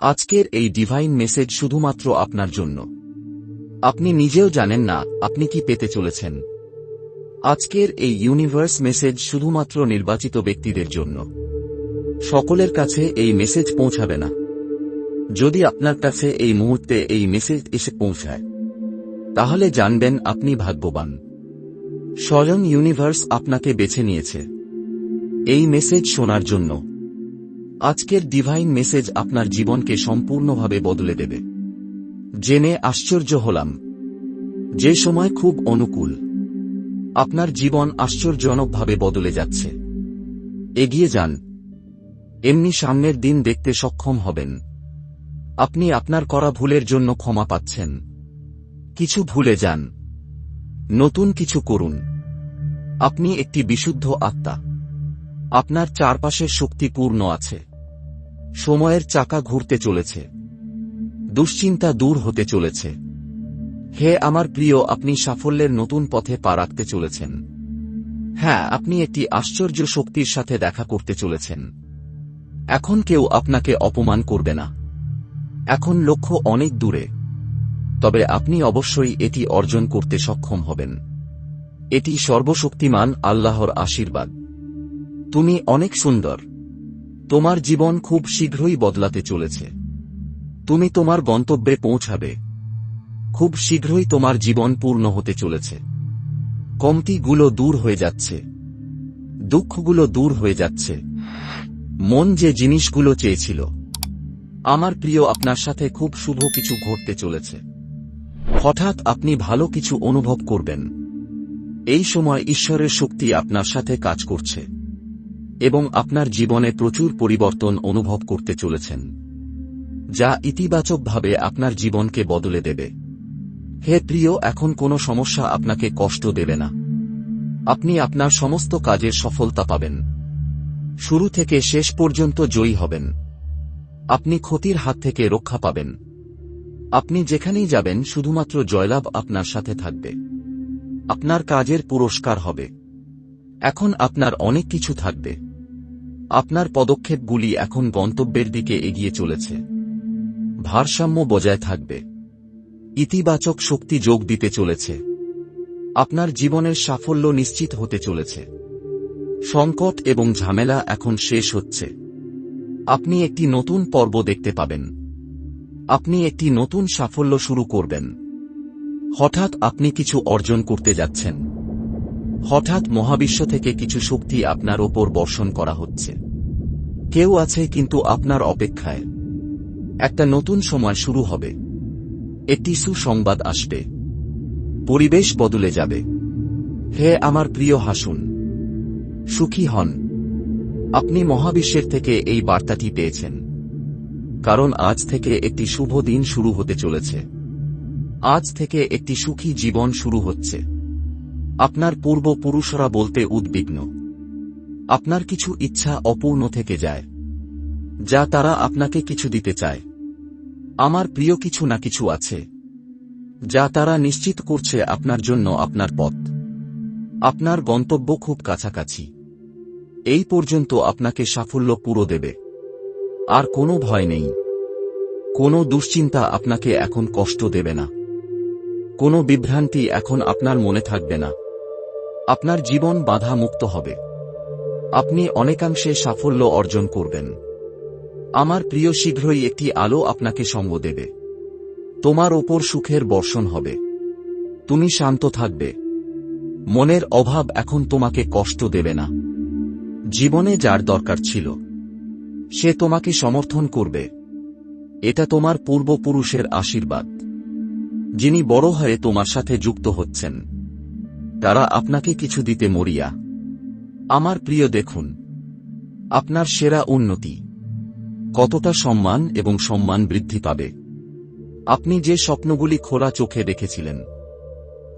আজকের এই divine message শুধুমাত্র আপনার জন্য। আপনি নিজেও জানেন না, আপনি কি পেতে চলেছেন। আজকের এই ইউনিভার্স মেসেজ শুধুমাত্র নির্বাচিত ব্যক্তিদের জন্য। সকলের কাছে এই মেসেজ পৌঁছাবে না। যদি আপনার কাছে এই মুহূর্তে এই মেসেজ এসে পৌঁছায়, তাহলে জানবেন আপনি ভাগ্যবান। স্বয়ং ইউনিভার্স আপনাকে বেছে নিয়েছে। এই মেসেজ শোনার জন্য। আজকের ডিভাইন মেসেজ আপনার জীবনকে সম্পূর্ণভাবে বদলে দেবে। জেনে আশ্চর্য হলাম। যে সময় খুব অনুকূল। আপনার জীবন আশ্চর্যজনকভাবে বদলে যাচ্ছে। এগিয়ে যান। এমনি সামনের দিন দেখতে সক্ষম হবেন। আপনি আপনার করা ভুলের জন্য ক্ষমা পাচ্ছেন। কিছু ভুলে যান। নতুন কিছু করুন। আপনি একটি বিশুদ্ধ আত্মা। আপনার চারপাশের শক্তি পূর্ণ আছে। সময়ের চাকা ঘুরতে চলেছে। দুশ্চিন্তা দূর হতে চলেছে। হে আমার প্রিয়, আপনি সাফল্যের নতুন পথে পা রাখতে চলেছেন। হ্যাঁ আপনি একটি আশ্চর্য শক্তির সাথে দেখা করতে চলেছেন। এখন কেউ আপনাকে অপমান করবে না। এখন লক্ষ্য অনেক দূরে। তবে আপনি অবশ্যই এটি অর্জন করতে সক্ষম হবেন। এটি সর্বশক্তিমান আল্লাহর আশীর্বাদ। তুমি অনেক সুন্দর। তোমার জীবন খুব শীঘ্রই বদলাতে চলেছে। তুমি তোমার গন্তব্যে পৌঁছাবে। খুব শীঘ্রই তোমার জীবন পূর্ণ হতে চলেছে। কমতিগুলো দূর হয়ে যাচ্ছে। দুঃখগুলো দূর হয়ে যাচ্ছে। মন যে জিনিসগুলো চেয়েছিল। আমার প্রিয়, আপনার সাথে খুব শুভ কিছু ঘটতে চলেছে। হঠাৎ আপনি ভালো কিছু অনুভব করবেন। এই সময় ঈশ্বরের শক্তি আপনার সাথে কাজ করছে। এবং আপনার জীবনে প্রচুর পরিবর্তন অনুভব করতে চলেছেন, যা ইতিবাচকভাবে আপনার জীবনকে বদলে দেবে। হে প্রিয়, এখন কোনো সমস্যা আপনাকে কষ্ট দেবে না। আপনি আপনার সমস্ত কাজের সফলতা পাবেন। শুরু থেকে শেষ পর্যন্ত জয়ী হবেন। আপনি ক্ষতির হাত থেকে রক্ষা পাবেন। আপনি যেখানেই যাবেন, শুধুমাত্র জয়লাভ আপনার সাথে থাকবে। আপনার কাজের পুরস্কার হবে। এখন আপনার অনেক কিছু থাকবে। আপনার পদক্ষেপগুলি এখন গন্তব্যের দিকে এগিয়ে চলেছে। ভারসাম্য বজায় থাকবে। ইতিবাচক শক্তি যোগ দিতে চলেছে। আপনার জীবনের সাফল্য নিশ্চিত হতে চলেছে। সংকট এবং ঝামেলা এখন শেষ হচ্ছে। আপনি একটি নতুন পর্ব দেখতে পাবেন। আপনি একটি নতুন সাফল্য শুরু করবেন। হঠাৎ আপনি কিছু অর্জন করতে যাচ্ছেন। হঠাৎ মহাবিশ্ব থেকে কিছু শক্তি আপনার ওপর বর্ষণ করা হচ্ছে। কেউ আছে কিন্তু আপনার অপেক্ষায়। একটা নতুন সময় শুরু হবে। একটি সুসংবাদ আসবে। পরিবেশ বদলে যাবে। হে আমার প্রিয় হাসুন, সুখী হন। আপনি মহাবিশ্বের থেকে এই বার্তাটি পেয়েছেন। কারণ আজ থেকে একটি শুভ দিন শুরু হতে চলেছে। আজ থেকে একটি সুখী জীবন শুরু হচ্ছে। আপনার পূর্বপুরুষরা বলতে উদ্বিগ্ন। আপনার কিছু ইচ্ছা অপূর্ণ থেকে যায়, যা তারা আপনাকে কিছু দিতে চায়। আমার প্রিয় কিছু না কিছু আছে, যা তারা নিশ্চিত করছে আপনার জন্য আপনার পথ। আপনার গন্তব্য খুব কাছাকাছি। এই পর্যন্ত আপনাকে সাফল্য পুরো দেবে। আর কোনো ভয় নেই। কোনো দুশ্চিন্তা আপনাকে এখন কষ্ট দেবে না। কোনো বিভ্রান্তি এখন আপনার মনে থাকবে না। আপনার জীবন বাধা মুক্ত হবে। আপনি অনেকাংশে সাফল্য অর্জন করবেন। আমার প্রিয় শীঘ্রই একটি আলো আপনাকে সঙ্গ দেবে। তোমার ওপর সুখের বর্ষণ হবে। তুমি শান্ত থাকবে। মনের অভাব এখন তোমাকে কষ্ট দেবে না। জীবনে যার দরকার ছিল, সে তোমাকে সমর্থন করবে। এটা তোমার পূর্বপুরুষের আশীর্বাদ, যিনি বড় হয়ে তোমার সাথে যুক্ত হচ্ছেন। তারা আপনাকে কিছু দিতে মরিয়া। আমার প্রিয়, দেখুন, আপনার সেরা উন্নতি। কতটা সম্মান এবং সম্মান বৃদ্ধি পাবে। আপনি যে স্বপ্নগুলি খোলা চোখে দেখেছিলেন,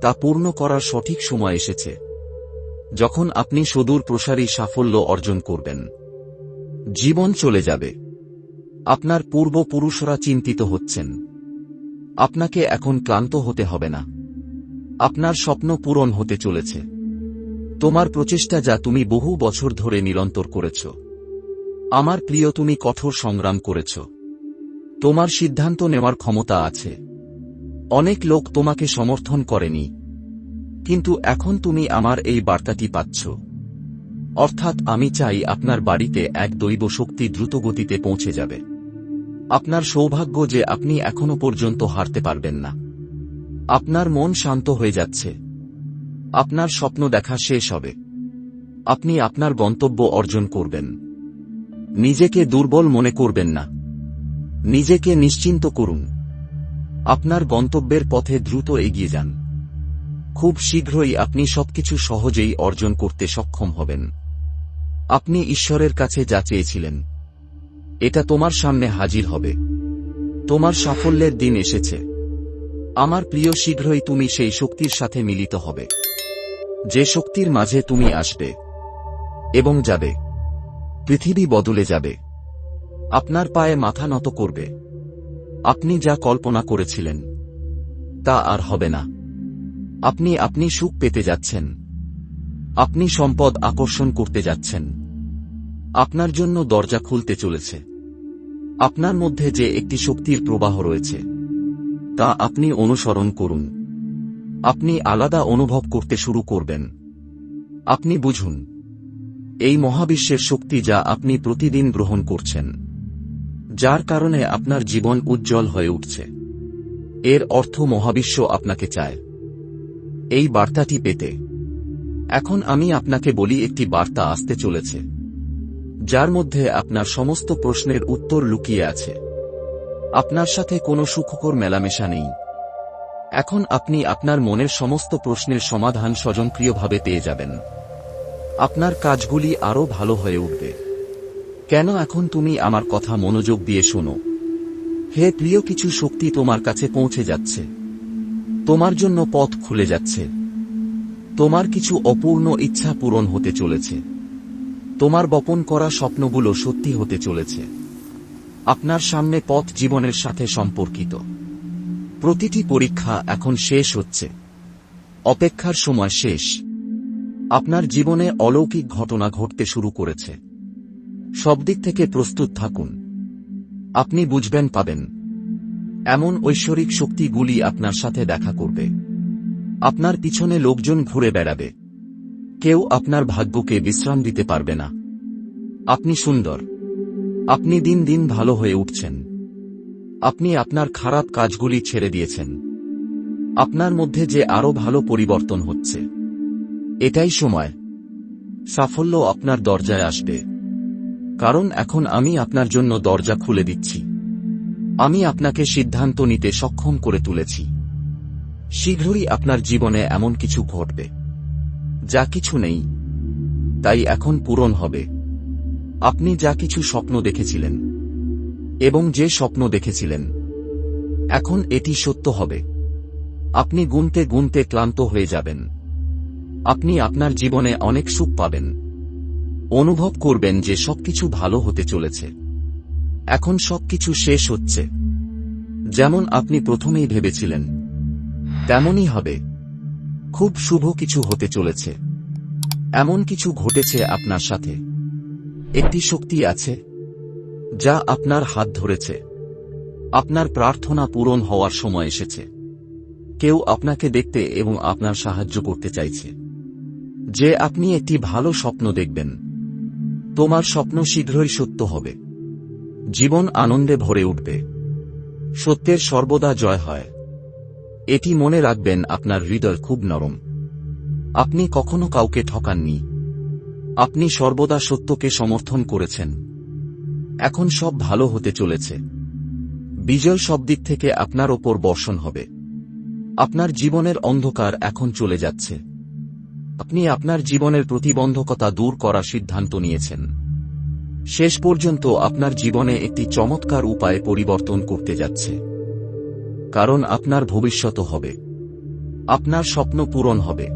তা পূর্ণ করার সঠিক সময় এসেছে, যখন আপনি সুদূর প্রসারী সাফল্য অর্জন করবেন। জীবন চলে যাবে। আপনার পূর্বপুরুষরা চিন্তিত হচ্ছেন। আপনাকে এখন ক্লান্ত হতে হবে না। আপনার স্বপ্ন পূরণ হতে চলেছে। তোমার প্রচেষ্টা যা তুমি বহু বছর ধরে নিরন্তর করেছ। আমার প্রিয়, তুমি কঠোর সংগ্রাম করেছ। তোমার সিদ্ধান্ত নেওয়ার ক্ষমতা আছে। অনেক লোক তোমাকে সমর্থন করেনি। কিন্তু এখন তুমি আমার এই বার্তাটি পাচ্ছ। অর্থাৎ আমি চাই আপনার বাড়িতে এক দৈব শক্তি দ্রুতগতিতে পৌঁছে যাবে। আপনার সৌভাগ্য যে আপনি এখনও পর্যন্ত হারতে পারবেন না। আপনার মন শান্ত হয়ে যাচ্ছে। আপনার স্বপ্ন দেখা শেষ হবে। আপনি আপনার গন্তব্য অর্জন করবেন। নিজেকে দুর্বল মনে করবেন না। নিজেকে নিশ্চিন্ত করুন। আপনার গন্তব্যের পথে দ্রুত এগিয়ে যান। খুব শীঘ্রই আপনি সবকিছু সহজেই অর্জন করতে সক্ষম হবেন। আপনি ঈশ্বরের কাছে যা চেয়েছিলেন, এটা তোমার সামনে হাজির হবে। তোমার সাফল্যের দিন এসেছে। আমার প্রিয়, শীঘ্রই তুমি সেই শক্তির সাথে মিলিত হবে। যে শক্তির মাঝে তুমি আসবে এবং যাবে, পৃথিবী বদলে যাবে। আপনার পায়ে মাথা নত করবে। আপনি যা কল্পনা করেছিলেন, তা আর হবে না। আপনি আপনি সুখ পেতে যাচ্ছেন। আপনি সম্পদ আকর্ষণ করতে যাচ্ছেন। আপনার জন্য দরজা খুলতে চলেছে। আপনার মধ্যে যে একটি শক্তির প্রবাহ রয়েছে তা আপনি অনুসরণ করুন। আপনি আলাদা অনুভব করতে শুরু করবেন। আপনি বুঝুন, এই মহাবিশ্বের শক্তি যা আপনি প্রতিদিন গ্রহণ করছেন, যার কারণে আপনার জীবন উজ্জ্বল হয়ে উঠছে। এর অর্থ মহাবিশ্ব আপনাকে চায়। এই বার্তাটি পেতে, এখন আমি আপনাকে বলি একটি বার্তা আসতে চলেছে, যার মধ্যে আপনার সমস্ত প্রশ্নের উত্তর লুকিয়ে আছে। আপনার সাথে কোনো সুখকর মেলামেশা নেই। এখন আপনি আপনার মনের সমস্ত প্রশ্নের সমাধান স্বজনক্রিয়ভাবে পেয়ে যাবেন। আপনার কাজগুলি আরও ভালো হয়ে উঠবে। কেন এখন তুমি আমার কথা মনোযোগ দিয়ে শোনো? হে প্রিয়, কিছু শক্তি তোমার কাছে পৌঁছে যাচ্ছে। তোমার জন্য পথ খুলে যাচ্ছে। তোমার কিছু অপূর্ণ ইচ্ছা পূরণ হতে চলেছে। তোমার বপন করা স্বপ্নগুলো সত্যি হতে চলেছে। আপনার সামনে পথ জীবনের সাথে সম্পর্কিত। প্রতিটি পরীক্ষা এখন শেষ হচ্ছে। অপেক্ষার সময় শেষ। আপনার জীবনে অলৌকিক ঘটনা ঘটতে শুরু করেছে। সব দিক থেকে প্রস্তুত থাকুন। আপনি বুঝবেন, পাবেন। এমন ঐশ্বরিক শক্তিগুলি আপনার সাথে দেখা করবে। আপনার পিছনে লোকজন ঘুরে বেড়াবে। কেউ আপনার ভাগ্যকে বিশ্রাম দিতে পারবে না। আপনি সুন্দর। আপনি দিন দিন ভালো হয়ে উঠছেন। আপনি আপনার খারাপ কাজগুলি ছেড়ে দিয়েছেন। আপনার মধ্যে যে আরও ভালো পরিবর্তন হচ্ছে। এটাই সময়। সাফল্য আপনার দরজায় আসবে। কারণ এখন আমি আপনার জন্য দরজা খুলে দিচ্ছি। আমি আপনাকে সিদ্ধান্ত নিতে সক্ষম করে তুলেছি। শীঘ্রই আপনার জীবনে এমন কিছু ঘটবে। যা কিছু নেই, তাই এখন পূরণ হবে। আপনি যা কিছু স্বপ্ন দেখেছিলেন এবং যে স্বপ্ন দেখেছিলেন, এখন এটি সত্য হবে। আপনি গুনতে গুনতে ক্লান্ত হয়ে যাবেন। আপনি আপনার জীবনে অনেক সুখ পাবেন। অনুভব করবেন যে সবকিছু ভালো হতে চলেছে। এখন সবকিছু শেষ হচ্ছে। যেমন আপনি প্রথমেই ভেবেছিলেন, তেমনই হবে। খুব শুভ কিছু হতে চলেছে। এমন কিছু ঘটেছে আপনার সাথে। একটি শক্তি আছে, যা আপনার হাত ধরেছে। আপনার প্রার্থনা পূরণ হওয়ার সময় এসেছে। কেউ আপনাকে দেখতে এবং আপনার সাহায্য করতে চাইছে। যে আপনি একটি ভালো স্বপ্ন দেখবেন। তোমার স্বপ্ন শীঘ্রই সত্য হবে। জীবন আনন্দে ভরে উঠবে। সত্যের সর্বদা জয় হয়। এটি মনে রাখবেন, আপনার হৃদয় খুব নরম। আপনি কখনো কাউকে ঠকাননি। আপনি সর্বদা সত্যকে সমর্থন করেছেন। এখন সব ভালো হতে চলেছে। বিজয় সব দিক থেকে আপনার ওপর বর্ষণ হবে। আপনার জীবনের অন্ধকার এখন চলে যাচ্ছে। আপনি আপনার জীবনের প্রতিবন্ধকতা দূর করার সিদ্ধান্ত নিয়েছেন। শেষ পর্যন্ত আপনার জীবনে একটি চমৎকার উপায়ে পরিবর্তন করতে যাচ্ছে। কারণ আপনার ভবিষ্যৎ হবে। আপনার স্বপ্ন পূরণ হবে।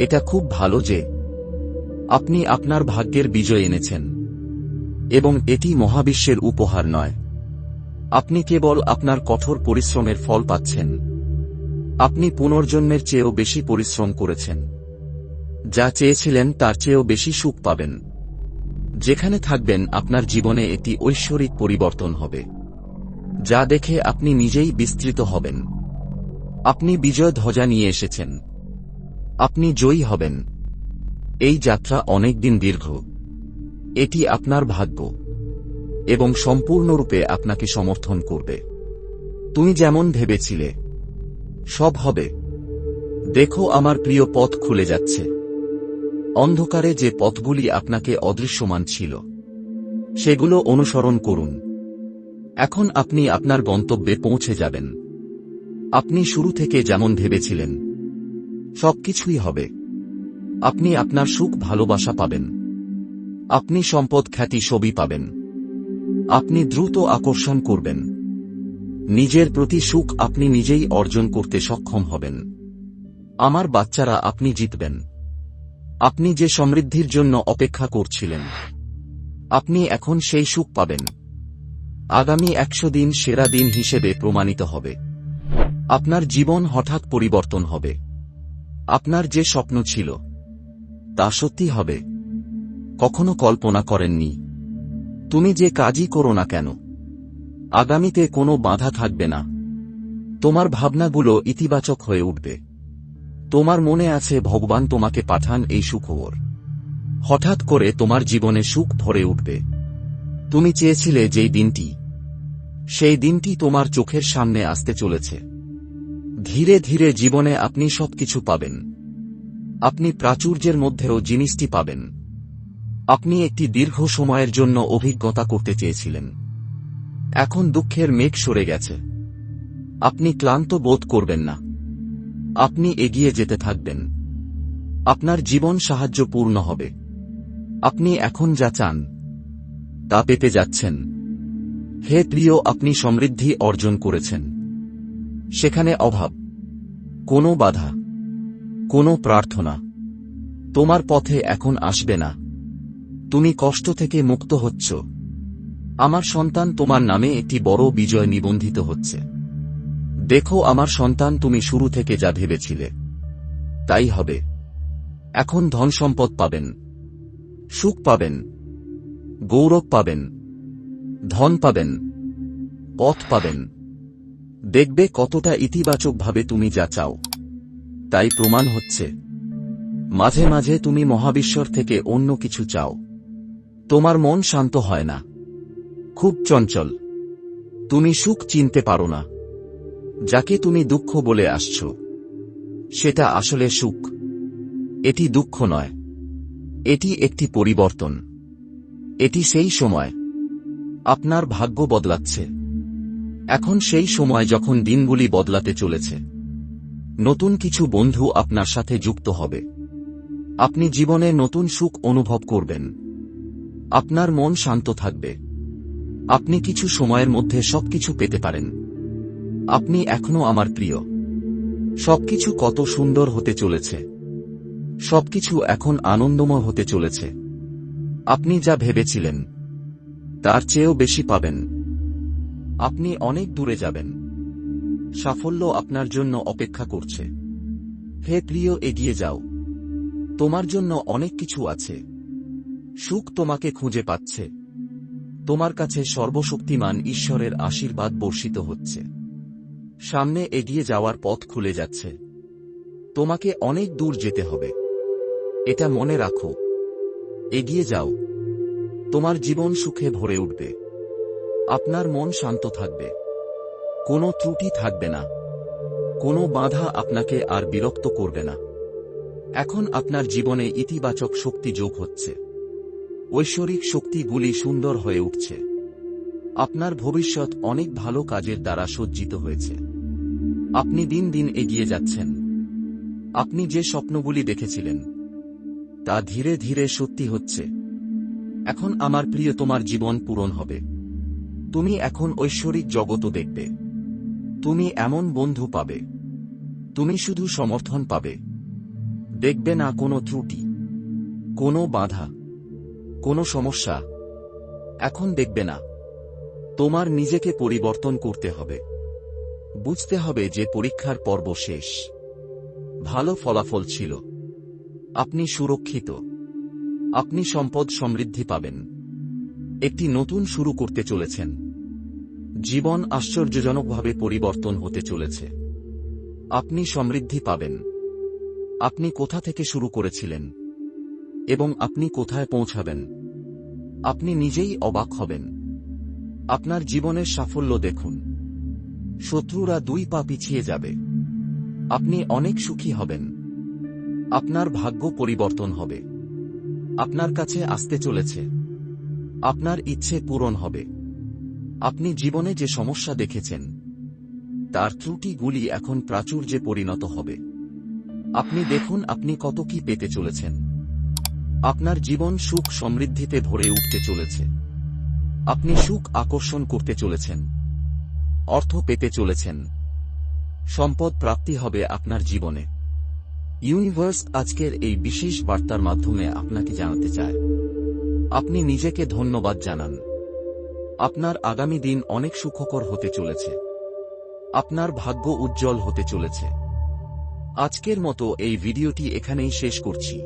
এটা খুব ভালো যে আপনি আপনার ভাগ্যের বিজয় এনেছেন। এবং এটি মহাবিশ্বের উপহার নয়। আপনি কেবল আপনার কঠোর পরিশ্রমের ফল পাচ্ছেন। আপনি পুনর্জন্মের চেয়েও বেশি পরিশ্রম করেছেন। যা চেয়েছিলেন তার চেয়েও বেশি সুখ পাবেন। যেখানে থাকবেন আপনার জীবনে একটি ঐশ্বরিক পরিবর্তন হবে। যা দেখে আপনি নিজেই বিস্তৃত হবেন। আপনি বিজয় ধ্বজা নিয়ে এসেছেন। আপনি জয়ী হবেন। এই যাত্রা অনেক দিন দীর্ঘ। এটি আপনার ভাগ্য। এবং সম্পূর্ণরূপে আপনাকে সমর্থন করবে। তুমি যেমন ভেবেছিলে, সব হবে। দেখো আমার প্রিয় পথ খুলে যাচ্ছে। অন্ধকারে যে পথগুলি আপনাকে অদৃশ্যমান ছিল, সেগুলো অনুসরণ করুন। এখন আপনি আপনার গন্তব্যে পৌঁছে যাবেন। আপনি শুরু থেকে যেমন ভেবেছিলেন, সবকিছুই হবে। আপনি আপনার সুখ ভালোবাসা পাবেন। আপনি সম্পদ খ্যাতি ছবি পাবেন। আপনি দ্রুত আকর্ষণ করবেন। নিজের প্রতি সুখ আপনি নিজেই অর্জন করতে সক্ষম হবেন। আমার বাচ্চারা, আপনি জিতবেন। আপনি যে সমৃদ্ধির জন্য অপেক্ষা করছিলেন, আপনি এখন সেই সুখ পাবেন। আগামী একশো দিন সেরা দিন হিসেবে প্রমাণিত হবে। আপনার জীবন হঠাৎ পরিবর্তন হবে। আপনার যে স্বপ্ন ছিল তা সত্যি হবে। কখনো কল্পনা করেননি। তুমি যে কাজই করো না কেন? আগামীতে কোনো বাধা থাকবে না। তোমার ভাবনাগুলো ইতিবাচক হয়ে উঠবে। তোমার মনে আছে ভগবান তোমাকে পাঠান এই সুখবর। হঠাৎ করে তোমার জীবনে সুখ ভরে উঠবে। তুমি চেয়েছিলে যেই দিনটি। সেই দিনটি তোমার চোখের সামনে আসতে চলেছে। ধীরে ধীরে জীবনে আপনি সবকিছু পাবেন। আপনি প্রাচুর্যের মধ্যেও জিনিসটি পাবেন। আপনি একটি দীর্ঘ সময়ের জন্য অভিজ্ঞতা করতে চেয়েছিলেন। এখন দুঃখের মেঘ সরে গেছে। আপনি ক্লান্ত বোধ করবেন না। আপনি এগিয়ে যেতে থাকবেন। আপনার জীবন সাহায্যপূর্ণ হবে। আপনি এখন যা চান, তা পেতে যাচ্ছেন। হে প্রিয়, আপনি সমৃদ্ধি অর্জন করেছেন। সেখানে অভাব, কোনো বাধা কোনো প্রার্থনা। তোমার পথে এখন আসবে না। তুমি কষ্ট থেকে মুক্ত হচ্ছ। আমার সন্তান তোমার নামে একটি বড় বিজয় নিবন্ধিত হচ্ছে। দেখো আমার সন্তান তুমি শুরু থেকে যা ভেবেছিলে। তাই হবে। এখন ধন সম্পদ পাবেন। সুখ পাবেন। গৌরব পাবেন। ধন পাবেন। পথ পাবেন। দেখবে কতটা ইতিবাচকভাবে তুমি যা চাও। তাই প্রমাণ হচ্ছে। মাঝে মাঝে তুমি মহাবিশ্বর থেকে অন্য কিছু চাও। তোমার মন শান্ত হয় না। খুব চঞ্চল। তুমি সুখ চিনতে পারো না। যাকে তুমি দুঃখ বলে আসছ। সেটা আসলে সুখ। এটি দুঃখ নয়। এটি একটি পরিবর্তন। এটি সেই সময়। আপনার ভাগ্য বদলাচ্ছে। এখন সেই সময় যখন দিনগুলি বদলাতে চলেছে। নতুন কিছু বন্ধু আপনার সাথে যুক্ত হবে। আপনি জীবনে নতুন সুখ অনুভব করবেন। আপনার মন শান্ত থাকবে। আপনি কিছু সময়ের মধ্যে সবকিছু পেতে পারেন। আপনি এখনও আমার প্রিয়। সবকিছু কত সুন্দর হতে চলেছে। সবকিছু এখন আনন্দময় হতে চলেছে। আপনি যা ভেবেছিলেন, তার চেয়েও বেশি পাবেন। আপনি অনেক দূরে যাবেন। সাফল্য আপনার জন্য অপেক্ষা করছে। হে প্রিয়, এগিয়ে যাও। তোমার জন্য অনেক কিছু আছে। সুখ তোমাকে খুঁজে পাচ্ছে। তোমার কাছে সর্বশক্তিমান ঈশ্বরের আশীর্বাদ বর্ষিত হচ্ছে। সামনে এগিয়ে যাওয়ার পথ খুলে যাচ্ছে। তোমাকে অনেক দূর যেতে হবে। এটা মনে রাখো। এগিয়ে যাও। তোমার জীবন সুখে ভরে উঠবে। আপনার মন শান্ত থাকবে। কোনো ত্রুটি থাকবে না। কোনো বাধা আপনাকে আর বিরক্ত করবে না। এখন আপনার জীবনে ইতিবাচক শক্তি যোগ হচ্ছে। ঐশ্বরিক শক্তিগুলি সুন্দর হয়ে উঠছে। আপনার ভবিষ্যৎ অনেক ভালো কাজের দ্বারা সজ্জিত হয়েছে। আপনি দিন দিন এগিয়ে যাচ্ছেন। আপনি যে স্বপ্নগুলি দেখেছিলেন, তা ধীরে ধীরে সত্যি হচ্ছে। এখন আমার প্রিয়, তোমার জীবন পূরণ হবে। তুমি এখন ঐশ্বরিক জগতও দেখবে। তুমি এমন বন্ধু পাবে। তুমি শুধু সমর্থন পাবে। দেখবে না কোনো ত্রুটি, কোনো বাধা, কোনো সমস্যা। এখন দেখবে না। তোমার নিজেকে পরিবর্তন করতে হবে। বুঝতে হবে যে পরীক্ষার পর্ব শেষ। ভালো ফলাফল ছিল। আপনি সুরক্ষিত। আপনি সম্পদ সমৃদ্ধি পাবেন। একটি নতুন শুরু করতে চলেছেন। জীবন আশ্চর্যজনকভাবে পরিবর্তন হতে চলেছে। আপনি সমৃদ্ধি পাবেন। আপনি কোথা থেকে শুরু করেছিলেন? এবং আপনি কোথায় পৌঁছাবেন? আপনি নিজেই অবাক হবেন। আপনার জীবনের সাফল্য দেখুন। শত্রুরা দুই পা পিছিয়ে যাবে। আপনি অনেক সুখী হবেন। আপনার ভাগ্য পরিবর্তন হবে। আপনার কাছে আসতে চলেছে। আপনার ইচ্ছে পূরণ হবে। আপনি জীবনে যে সমস্যা দেখেছেন, তার ত্রুটিগুলি এখন প্রাচুর্যে পরিণত হবে। আপনি দেখুন আপনি কত কি পেতে চলেছেন। আপনার জীবন সুখ সমৃদ্ধিতে ভরে উঠতে চলেছে। আপনি সুখ আকর্ষণ করতে চলেছেন। অর্থ পেতে চলেছেন। সম্পদ প্রাপ্তি হবে আপনার জীবনে। ইউনিভার্স আজকের এই বিশেষ বার্তার মাধ্যমে আপনাকে জানাতে চায়। আপনি নিজেকে ধন্যবাদ জানান। আপনার আগামী দিন অনেক সুখকর হতে চলেছে। আপনার ভাগ্য উজ্জ্বল হতে চলেছে। আজকের মতো এই ভিডিওটি এখানেই শেষ করছি।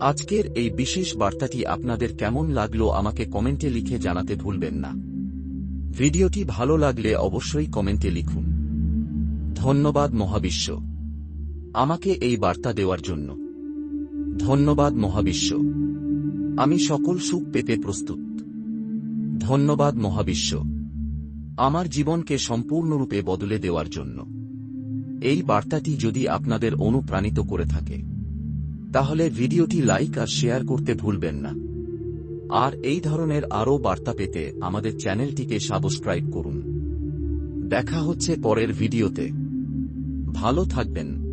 আজকের এই বিশেষ বার্তাটি আপনাদের কেমন লাগল আমাকে কমেন্টে লিখে জানাতে ভুলবেন না। ভিডিওটি ভালো লাগলে অবশ্যই কমেন্টে লিখুন। ধন্যবাদ মহাবিশ্ব। আমাকে এই বার্তা দেওয়ার জন্য। ধন্যবাদ মহাবিশ্ব। আমি সকল সুখ পেতে প্রস্তুত। ধন্যবাদ মহাবিশ্ব। আমার জীবনকে সম্পূর্ণরূপে বদলে দেওয়ার জন্য। এই বার্তাটি যদি আপনাদের অনুপ্রাণিত করে থাকে, তাহলে ভিডিওটি লাইক আর শেয়ার করতে ভুলবেন না। আর এই ধরনের আরও বার্তা পেতে আমাদের চ্যানেলটিকে সাবস্ক্রাইব করুন। দেখা হচ্ছে পরের ভিডিওতে। ভালো থাকবেন।